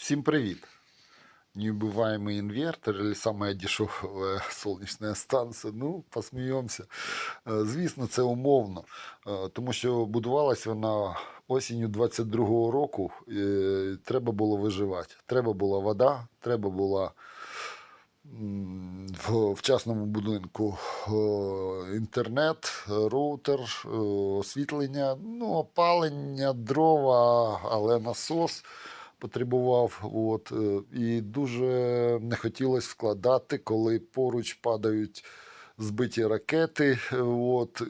Всем привет! Неубиваемый инвертор или самая дешевая сонячна станція. Ну, посміємося. Е, Звісно, це умовно, е, тому що будувалась вона осінню 22-го року. і Треба було виживати. Треба була вода, треба була в вчасному будинку е, інтернет, роутер, е, освітлення, ну, опалення, дрова, але насос потребував. От, е, і дуже не хотілося вкладати, коли поруч падають збиті ракети. От,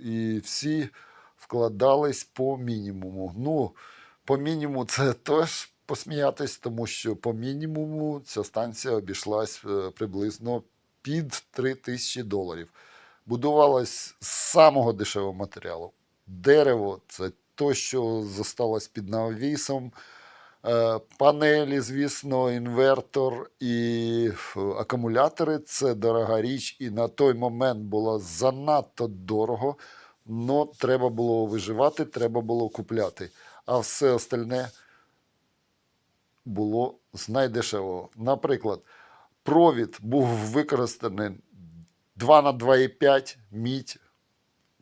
і всі вкладались по мінімуму. Ну, по мінімуму це теж посміятись, тому що по мінімуму ця станція обійшлась е, приблизно під 3 тисячі доларів. Будувалась з самого дешевого матеріалу. Дерево це то, що зосталось під навісом. Е, Панелі, звісно, інвертор і акумулятори це дорога річ, і на той момент було занадто дорого. але треба було виживати, треба було купляти. А все остальне було з найдешевого. Наприклад, провід був використаний 2 на 2,5 мідь,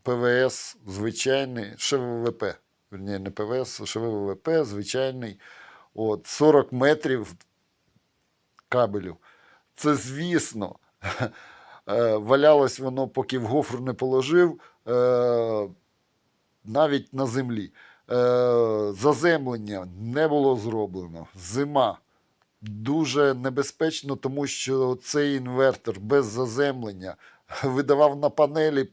ПВС звичайний, ШВВП. Верні, не ПВС, ШВВП, звичайний. От, 40 метрів кабелю. Це, звісно, е, валялось воно, поки в гофру не положив, е, навіть на землі. Е, Заземлення не було зроблено. Зима. Дуже небезпечно, тому що цей інвертор без заземлення видавав на панелі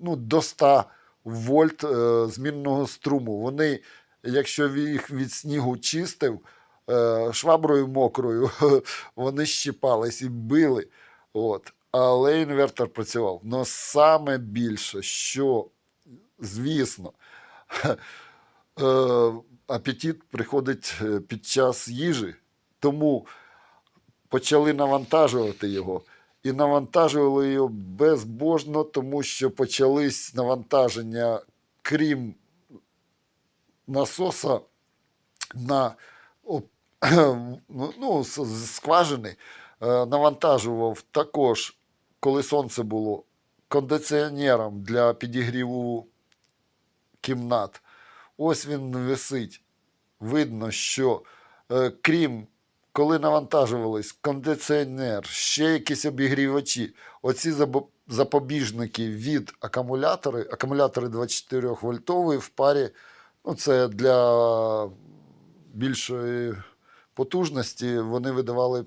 ну, до 100 вольт змінного струму. Вони, якщо їх від снігу чистив е, шваброю мокрою, вони щипались і били. От. Але інвертор працював. Но саме більше, що, звісно, е, апетит приходить е, під час їжі, тому почали навантажувати його. І навантажували його безбожно, тому що почались навантаження, крім насоса на ну, з скважини, е, навантажував також, коли сонце було, кондиціонером для підігріву кімнат. Ось він висить. Видно, що е, крім коли навантажувались кондиціонер, ще якісь обігрівачі, оці запобіжники від акумулятори, акумулятори 24 вольтові в парі, ну це для більшої потужності, вони видавали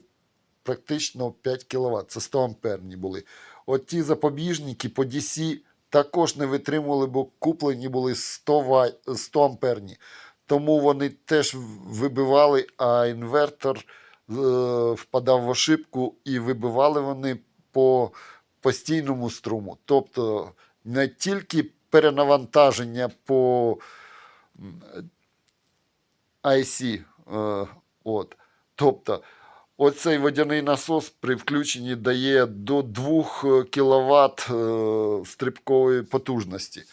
практично 5 кВт, це 100 амперні були. От ті запобіжники по DC також не витримували, бо куплені були 100, ва- 100 амперні. Тому вони теж вибивали, а інвертор е, впадав в ошибку і вибивали вони по постійному струму. Тобто не тільки перенавантаження по IC, е, от, тобто Оцей водяний насос при включенні дає до 2 кВт стрибкової потужності.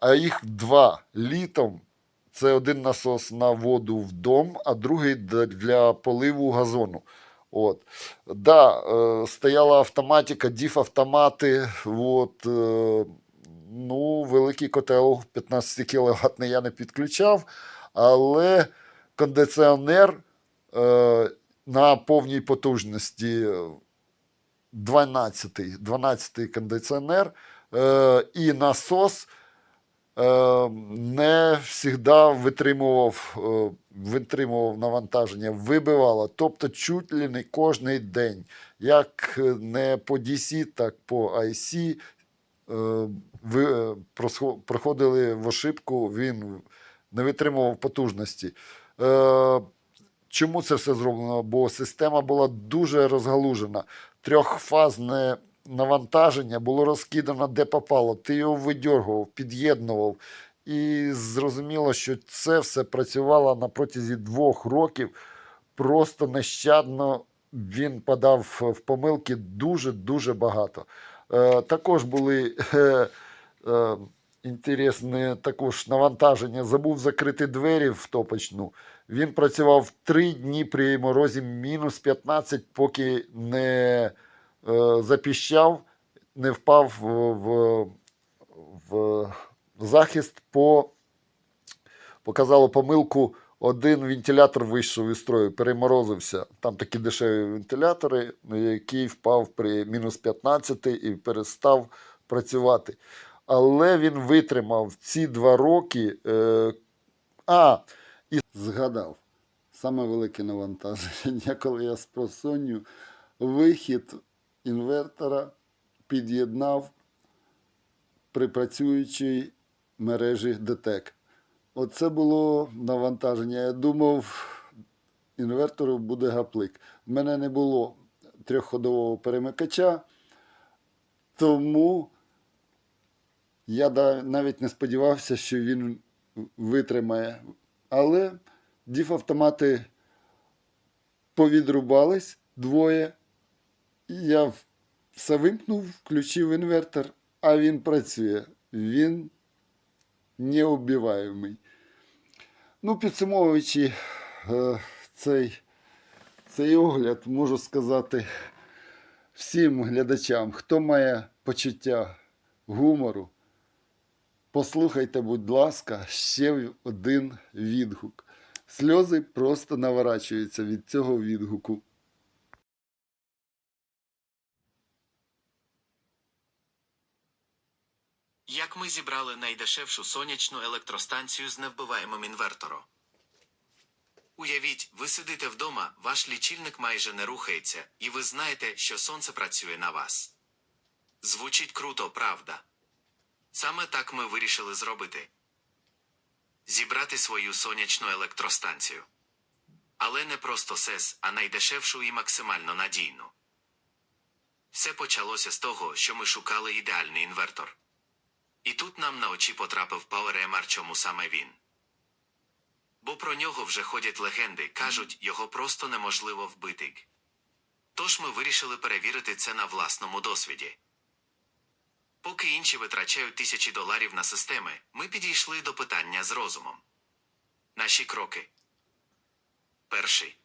А їх два літом. Це один насос на воду в дом, а другий для поливу газону. От. Да, е, стояла автоматика, діф-автомати. От, е, ну, великий котел 15 кВт я не підключав, але кондиціонер е, на повній потужності 12, 12 кондиціонер е, і насос е, не завжди витримував, е, витримував навантаження, вибивало. Тобто чуть ли не кожний день. Як не по DC, так по IC е, ви, е, проходили в ошибку, він не витримував потужності. Е, Чому це все зроблено? Бо система була дуже розгалужена. Трьохфазне навантаження було розкидано де попало. Ти його видьоргував, під'єднував. І зрозуміло, що це все працювало на протязі двох років. Просто нещадно він падав в помилки дуже-дуже багато. Е, також були е, е, інтересне також навантаження. Забув закрити двері в топочну. Він працював три дні при морозі мінус 15, поки не запіщав, не впав в, в захист по показало помилку. Один вентилятор вийшов із строю, переморозився. Там такі дешеві вентилятори, який впав при мінус 15 і перестав працювати. Але він витримав ці два роки. Е, а, і згадав саме велике навантаження, коли я з просонню вихід інвертора під'єднав при працюючій мережі ДТЕК. Оце було навантаження. Я думав, інвертору буде гаплик. В мене не було трьохходового перемикача, тому я навіть не сподівався, що він витримає. Але діфавтомати повідрубались двоє. І я все вимкнув, включив інвертор, а він працює. Він неубиваємий. Ну, підсумовуючи е, цей, цей огляд, можу сказати всім глядачам, хто має почуття гумору, послухайте, будь ласка, ще один відгук. Сльози просто наворачуються від цього відгуку. Як ми зібрали найдешевшу сонячну електростанцію з невбиваємим інвертором? Уявіть, ви сидите вдома, ваш лічильник майже не рухається, і ви знаєте, що сонце працює на вас. Звучить круто, правда? Саме так ми вирішили зробити: зібрати свою сонячну електростанцію. Але не просто СЕС, а найдешевшу і максимально надійну. Все почалося з того, що ми шукали ідеальний інвертор. І тут нам на очі потрапив PowerMR, чому саме він. Бо про нього вже ходять легенди, кажуть, його просто неможливо вбити. Тож ми вирішили перевірити це на власному досвіді. Поки інші витрачають тисячі доларів на системи, ми підійшли до питання з розумом. Наші кроки. Перший.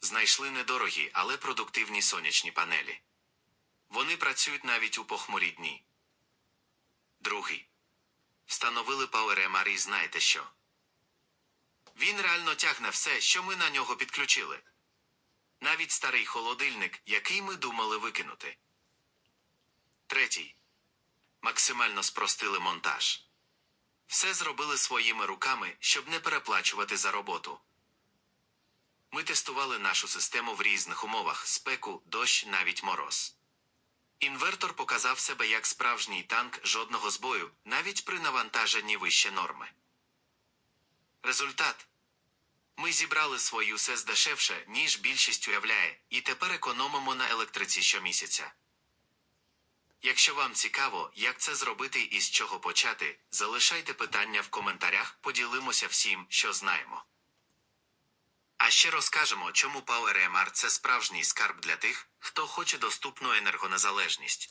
Знайшли недорогі, але продуктивні сонячні панелі. Вони працюють навіть у похмурі дні. Другий. Встановили PowerMR і знаєте що? Він реально тягне все, що ми на нього підключили. Навіть старий холодильник, який ми думали викинути. Третій. Максимально спростили монтаж. Все зробили своїми руками, щоб не переплачувати за роботу. Ми тестували нашу систему в різних умовах спеку, дощ, навіть мороз. Інвертор показав себе як справжній танк жодного збою, навіть при навантаженні вище норми. Результат ми зібрали свою СЕС дешевше, ніж більшість уявляє, і тепер економимо на електриці щомісяця. Якщо вам цікаво, як це зробити і з чого почати, залишайте питання в коментарях, поділимося всім, що знаємо. Ще розкажемо, чому PowerMR – це справжній скарб для тих, хто хоче доступну енергонезалежність.